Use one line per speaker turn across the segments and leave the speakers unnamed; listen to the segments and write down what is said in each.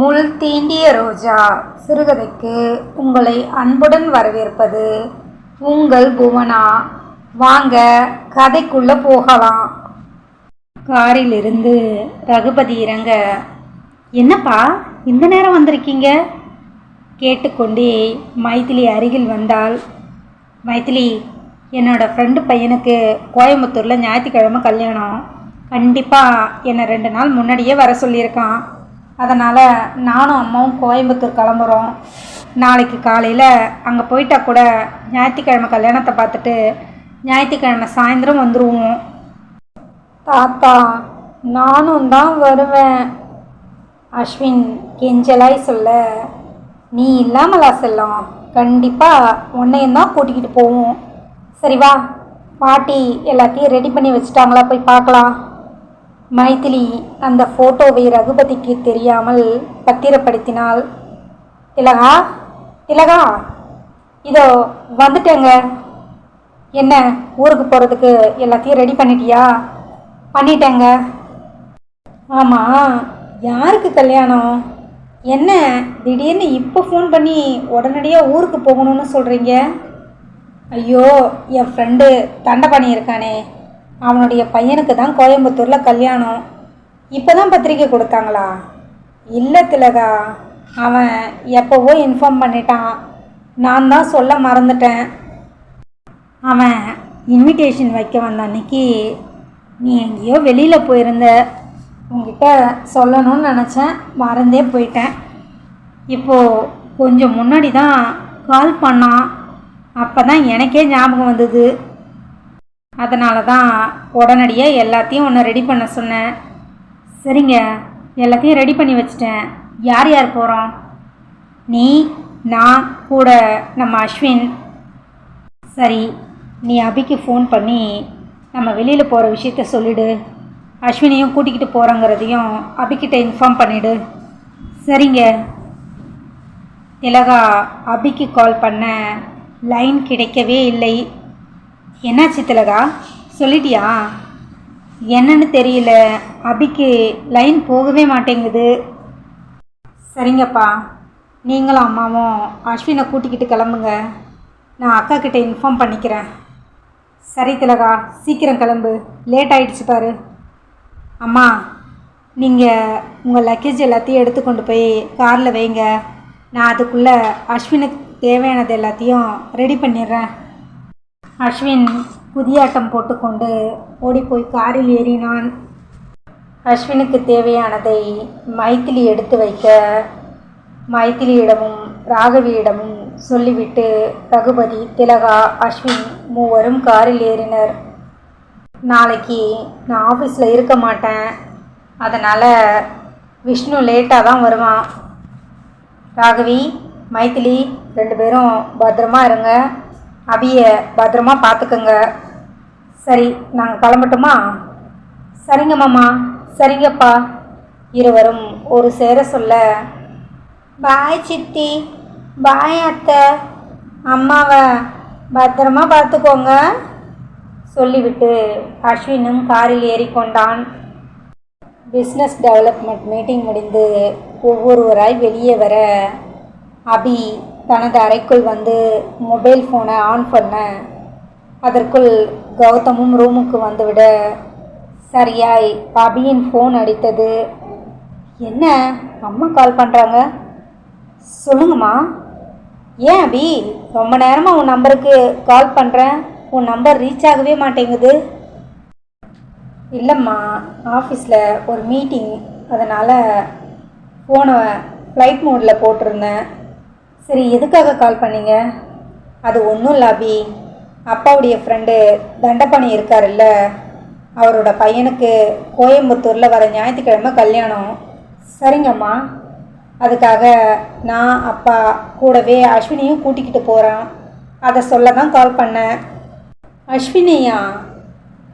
முள் தீண்டிய ரோஜா சிறுகதைக்கு உங்களை அன்புடன் வரவேற்பது உங்கள் புவனா. வாங்க கதைக்குள்ள போகலாம். காரிலிருந்து ரகுபதி இறங்க என்னப்பா இந்த நேரம் வந்திருக்கீங்க? கேட்டுக்கொண்டே மைத்திலி அருகில் வந்தாள். மைத்திலி என்னோடய ஃப்ரெண்டு பையனுக்கு கோயம்புத்தூரில் ஞாயிற்றுக்கிழமை கல்யாணம். கண்டிப்பாக என்னை ரெண்டு நாள் முன்னாடியே வர சொல்லியிருக்கான். அதனால் நானும் அம்மாவும் கோயம்புத்தூர் கிளம்புறோம். நாளைக்கு காலையில் அங்கே போயிட்டா கூட ஞாயிற்றுக்கிழமை கல்யாணத்தை பார்த்துட்டு ஞாயிற்றுக்கிழமை சாயந்தரம் வந்துடுவோம் தாத்தா நானும் தான் வருவேன். அஸ்வின் கெஞ்சலாய் சொல்ல நீ இல்லாமலா செல்லம்? கண்டிப்பாக உன்னையும் தான் கூட்டிக்கிட்டு போவோம். சரி வா பாட்டி எல்லாத்தையும் ரெடி பண்ணி வச்சுட்டாங்களா? போய் பார்க்கலாம். மைதிலி அந்த ஃபோட்டோவை ரகுபதிக்கு தெரியாமல் பத்திரப்படுத்தினாள். திலகா திலகா இதோ வந்துட்டேங்க. என்ன ஊருக்கு போகிறதுக்கு எல்லாத்தையும் ரெடி பண்ணிட்டியா? பண்ணிட்டேங்க. ஆமாம் யாருக்கு கல்யாணம்? என்ன திடீர்னு இப்போ ஃபோன் பண்ணி உடனடியாக ஊருக்கு போகணும்னு சொல்கிறீங்க ஐயோ என் ஃப்ரெண்டு தண்டை இருக்கானே அவனுடைய பையனுக்கு தான் கோயம்புத்தூரில் கல்யாணம். இப்போ தான் பத்திரிக்கை கொடுத்தாங்களா? இல்லை திலகா அவன் எப்போவோ இன்ஃபார்ம் பண்ணிட்டான். நான் தான் சொல்ல மறந்துட்டேன். அவன் இன்விடேஷன் வைக்க வந்த அன்னைக்கு நீ எங்கேயோ வெளியில் போயிருந்த. உங்ககிட்ட சொல்லணும்னு நினச்சேன். மறந்தே போயிட்டேன். இப்போது கொஞ்சம் முன்னாடி தான் கால் பண்ணான். அப்போ தான் எனக்கே ஞாபகம் வந்தது. அதனால தான் உடனடியாக எல்லாத்தையும் ஒன்று ரெடி பண்ண சொன்னேன். சரிங்க எல்லாத்தையும் ரெடி பண்ணி வச்சிட்டேன். யார் யார் போகிறோம் நீ நான் கூட நம்ம அஸ்வின். சரி நீ அபிக்கு ஃபோன் பண்ணி நம்ம வெளியில் போகிற விஷயத்த சொல்லிடு. அஸ்வினையும் கூட்டிக்கிட்டு போகிறோங்கிறதையும் அபிக்கிட்ட இன்ஃபார்ம் பண்ணிடு. சரிங்க. திலகா அபிக்கு கால் பண்ண லைன் கிடைக்கவே இல்லை. என்னாச்சு திலகா? சொல்லிட்டியா? என்னன்னு தெரியல. அபிக்கு லைன் போகவே மாட்டேங்குது. சரிங்கப்பா. நீங்களும் அம்மாவும் அஸ்வினை கூட்டிக்கிட்டு கிளம்புங்க. நான் அக்கா கிட்டே இன்ஃபார்ம் பண்ணிக்கிறேன். சரி திலகா சீக்கிரம் கிளம்பு. லேட் ஆகிடுச்சு பாரு. அம்மா நீங்கள் உங்கள் லக்கேஜ் எல்லாத்தையும் எடுத்து கொண்டு போய் காரில் வைங்க. நான் அதுக்குள்ளே அஸ்வினுக்கு தேவையானது எல்லாத்தையும் ரெடி பண்ணிடுறேன். அஸ்வின் புதியாட்டம் போட்டுக்கொண்டு ஓடிப்போய் காரில் ஏறினான். அஸ்வினுக்கு தேவையானதை மைத்திலி எடுத்து வைக்க மைத்திலியிடமும் ராகவியிடமும் சொல்லிவிட்டு ரகுபதி திலகா அஸ்வின் மூவரும் காரில் ஏறினர். நாளைக்கு நான் ஆஃபீஸில் இருக்க மாட்டேன். அதனால் விஷ்ணு லேட்டாக தான் வருவான். ராகவி மைத்திலி ரெண்டு பேரும் பத்திரமா இருங்க. அபியை பத்திரமா பார்த்துக்கோங்க. சரி நாங்கள் கிளம்பட்டுமா? சரிங்க மாமா சரிங்கப்பா. இருவரும் ஒரு சேர சொல்ல பாய் சித்தி பாய் அத்தை அம்மாவை பத்திரமா பார்த்துக்கோங்க சொல்லிவிட்டு அஸ்வினும் காரில் ஏறிக்கொண்டான். பிஸ்னஸ் டெவலப்மெண்ட் மீட்டிங் முடிந்து ஒவ்வொருவராய் வெளியே வர அபி தனது அறைக்குள் வந்து மொபைல் ஃபோனை ஆன் பண்ண அதற்குள் கௌதமும் ரூமுக்கு வந்துவிட சரியாய் பபியின் ஃபோன் அடித்தது. என்ன? அம்மா கால் பண்ணுறாங்க சொல்லுங்கம்மா. ஏன் அபி? ரொம்ப நேரமாக உன் நம்பருக்கு கால் பண்ணுறேன் உன் நம்பர் ரீச் ஆகவே மாட்டேங்குது. இல்லைம்மா ஆஃபீஸில் ஒரு மீட்டிங் அதனால் ஃபோனை ஃப்ளைட் மோடில் போட்டிருந்தேன். சரி எதுக்காக கால் பண்ணீங்க? அது ஒன்றும் இல்லை அபி. அப்பாவுடைய ஃப்ரெண்டு தண்டபாணி இருக்காருல்ல. அவரோட பையனுக்கு கோயம்புத்தூரில் வர ஞாயிற்றுக்கிழமை கல்யாணம். சரிங்கம்மா. அதுக்காக நான் அப்பா கூடவே அஸ்வினியும் கூட்டிக்கிட்டு போகிறேன் அதை சொல்ல தான் கால் பண்ணேன். அஸ்வினியா?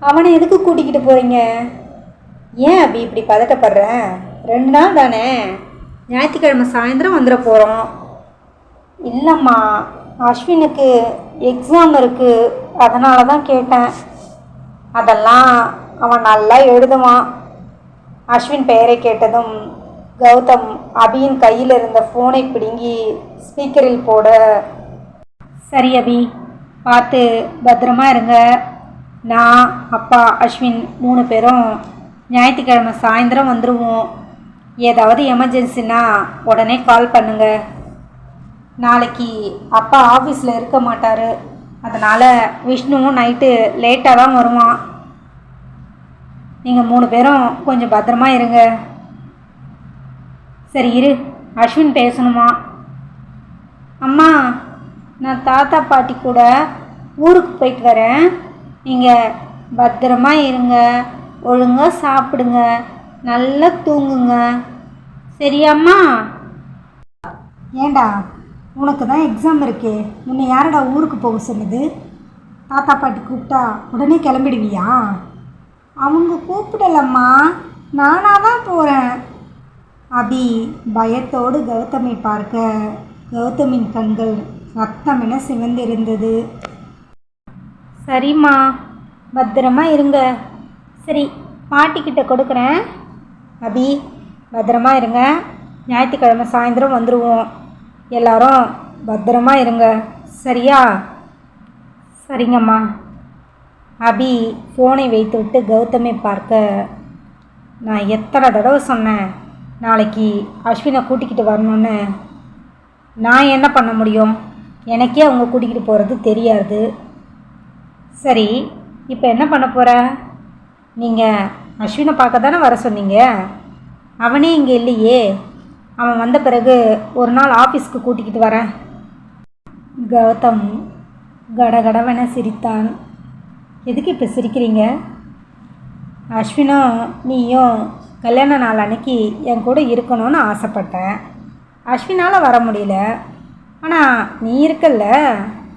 அவனை எதுக்கு கூட்டிக்கிட்டு போகிறீங்க ஏன் அபி இப்படி பதட்டப்படுறேன் ரெண்டு நாள் தானே. ஞாயிற்றுக்கிழமை சாயந்தரம் வந்துட போகிறோம் இல்லைம்மா அஸ்வினுக்கு எக்ஸாம் இருக்குது அதனால தான் கேட்டேன். அதெல்லாம் அவன் நல்லா எழுதுவான். அஸ்வின் பெயரை கேட்டதும் கௌதம் அபியின் கையில் இருந்த ஃபோனை பிடுங்கி ஸ்பீக்கரில் போட சரி அபி பார்த்து பத்திரமா இருங்க. நான் அப்பா அஸ்வின் மூணு பேரும் ஞாயிற்றுக்கிழமை சாயந்தரம் வந்துடுவோம் ஏதாவது எமர்ஜென்சினா உடனே கால் பண்ணுங்கள் நாளைக்கு அப்பா ஆஃபீஸில் இருக்க மாட்டார். அதனால் விஷ்ணுவும் நைட்டு லேட்டாக தான் வருவான். நீங்கள் மூணு பேரும் கொஞ்சம் பத்திரமா இருங்க. சரி இரு. அஸ்வின் பேசணுமா? அம்மா நான் தாத்தா பாட்டி கூட ஊருக்கு போயிட்டு வரேன். நீங்கள் பத்திரமா இருங்க. ஒழுங்காக சாப்பிடுங்க. நல்லா தூங்குங்க. சரியாம்மா ஏண்டா? உனக்கு தான் எக்ஸாம் இருக்கே. உன்னை யாரடா ஊருக்கு போக சொன்னது தாத்தா பாட்டி கூப்பிட்டா உடனே கிளம்பிடுவியா? அவங்க கூப்பிடலம்மா. நானாக தான் போகிறேன் அபி பயத்தோடு கௌதமை பார்க்க. கௌதமின் கண்கள் ரத்தமென சிவந்திருந்தது. சரிம்மா பத்திரமா இருங்க. சரி பாட்டிக்கிட்ட கொடுக்குறேன். அபி பத்திரமா இருங்க. ஞாயிற்றுக்கிழமை சாயந்தரம் வந்துடுவோம் எல்லாரும் பத்திரமா இருங்க. சரியா? சரிங்கம்மா. அபி ஃபோனை வைத்துவிட்டு கௌதமை பார்க்க நான் எத்தனை தடவை சொன்னேன் நாளைக்கு அஸ்வினை கூட்டிக்கிட்டு வரணும்னு. நான் என்ன பண்ண முடியும்? எனக்கே அவங்க கூட்டிக்கிட்டு போகிறது தெரியாது. சரி இப்போ என்ன பண்ண போகிற நீங்கள் அஸ்வினை பார்க்க தானே வர சொன்னீங்க? அவனே இங்கே இல்லையே. அவன் வந்த பிறகு ஒரு நாள் ஆஃபீஸ்க்கு கூட்டிக்கிட்டு வரேன். கௌதம் கடகடவென சிரித்தான். எதுக்கு இப்போ சிரிக்கிறீங்க? அஸ்வினும் நீயும் கல்யாண நாள் அன்னைக்கு என் கூட இருக்கணும்னு ஆசைப்பட்டேன். அஸ்வினால் வர முடியல. ஆனால் நீ இருக்கல்ல.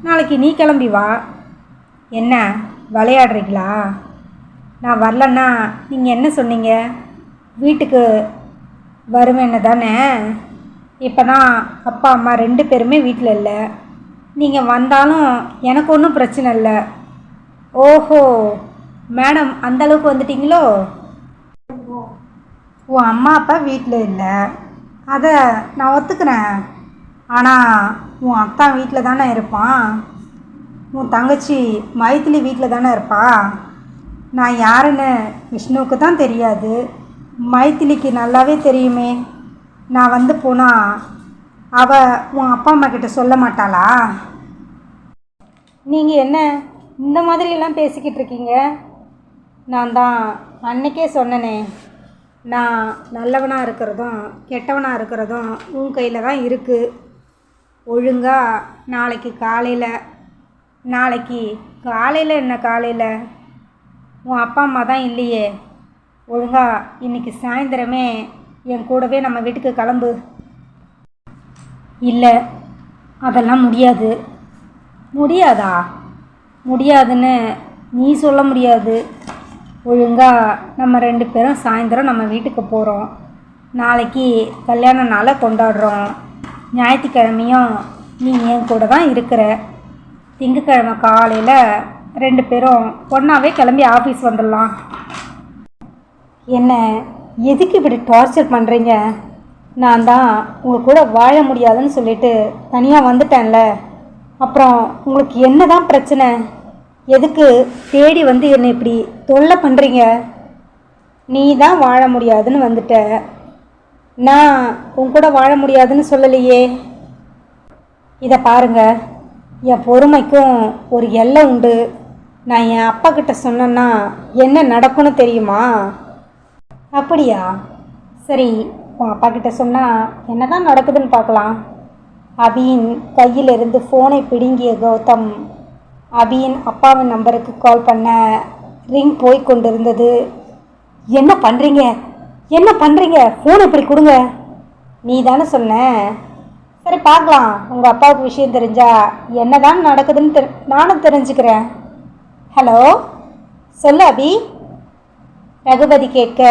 நாளைக்கு நீ கிளம்பி வா. என்ன விளையாடுறீங்களா? நான் வரலன்னா நீங்கள் என்ன சொன்னீங்க? வீட்டுக்கு வருவேன்னு தானே இப்போ தான் அப்பா அம்மா ரெண்டு பேருமே வீட்டில் இல்லை. நீங்கள் வந்தாலும் எனக்கு ஒன்றும் பிரச்சனை இல்லை. ஓஹோ மேடம் அந்த அளவுக்கு வந்துட்டீங்களோ? உன் அம்மா அப்பா வீட்டில் இல்லை. அதை நான் ஒத்துக்கிறேன். ஆனால் உன் அக்கா வீட்டில் தானே இருப்பான்? உன் தங்கச்சி மைத்திலி வீட்டில் தானே இருப்பா? நான் யாருன்னு விஷ்ணுவுக்கு தான் தெரியாது. மைத்திலிக்கு நல்லாவே தெரியுமே. நான் வந்து போனால் அவ உன் அப்பா அம்மா கிட்ட சொல்ல மாட்டாளா? நீங்கள் என்ன இந்த மாதிரியெல்லாம் பேசிக்கிட்டு இருக்கீங்க? நான் தான் அன்னைக்கே சொன்னனே. நான் நல்லவனாக இருக்கிறதும் கெட்டவனாக இருக்கிறதும் உன் கையில் தான் இருக்குது ஒழுங்காக நாளைக்கு காலையில் நாளைக்கு காலையில் என்ன காலையில்? உன் அப்பா அம்மா தான் இல்லையே. ஒழுங்கா இன்னைக்கு சாயந்தரமே என் கூடவே நம்ம வீட்டுக்கு கிளம்பு. இல்லை அதெல்லாம் முடியாது. முடியாதா? முடியாதுன்னு நீ சொல்ல முடியாது. ஒழுங்காக நம்ம ரெண்டு பேரும் சாயந்தரம் நம்ம வீட்டுக்கு போகிறோம் நாளைக்கு கல்யாண நாளை கொண்டாடுறோம். ஞாயிற்றுக்கிழமையும் நீ என் கூட தான் இருக்கிற. திங்கக்கிழமை காலையில் ரெண்டு பேரும் ஒன்றாவே கிளம்பி ஆஃபீஸ் வந்துடலாம். என்ன எதுக்கு இப்படி டார்ச்சர் பண்ணுறீங்க நான் தான் உங்கள் கூட வாழ முடியாதுன்னு சொல்லிட்டு தனியாக வந்துட்டேன்ல. அப்புறம் உங்களுக்கு என்ன தான் பிரச்சனை? எதுக்கு தேடி வந்து என்னை இப்படி தொல்லை பண்ணுறீங்க நீ தான் வாழ முடியாதுன்னு வந்துட்ட. நான் உன் கூட வாழ முடியாதுன்னு சொல்லலையே. இதை பாருங்க. என் பொறுமைக்கும் ஒரு எல்லை உண்டு. நான் என் அப்பா கிட்ட சொன்னேன்னா என்ன நடக்கும்னு தெரியுமா? அப்படியா? சரி உன் அப்பா கிட்ட சொன்னால் என்ன தான் நடக்குதுன்னு பார்க்கலாம். அபியின் கையிலிருந்து ஃபோனை பிடுங்கிய கௌதம் அபியின் அப்பாவின் நம்பருக்கு கால் பண்ண ரிங் போய் கொண்டிருந்தது. என்ன பண்ணுறீங்க என்ன பண்ணுறீங்க ஃபோன் இப்படி கொடுங்க. நீ தானே சொன்ன. சரி பார்க்கலாம். உங்கள் அப்பாவுக்கு விஷயம் தெரிஞ்சா என்ன தான் நடக்குதுன்னு தெரி நானும் தெரிஞ்சுக்கிறேன். ஹலோ சொல்லு அபி. ரகுபதி கேட்க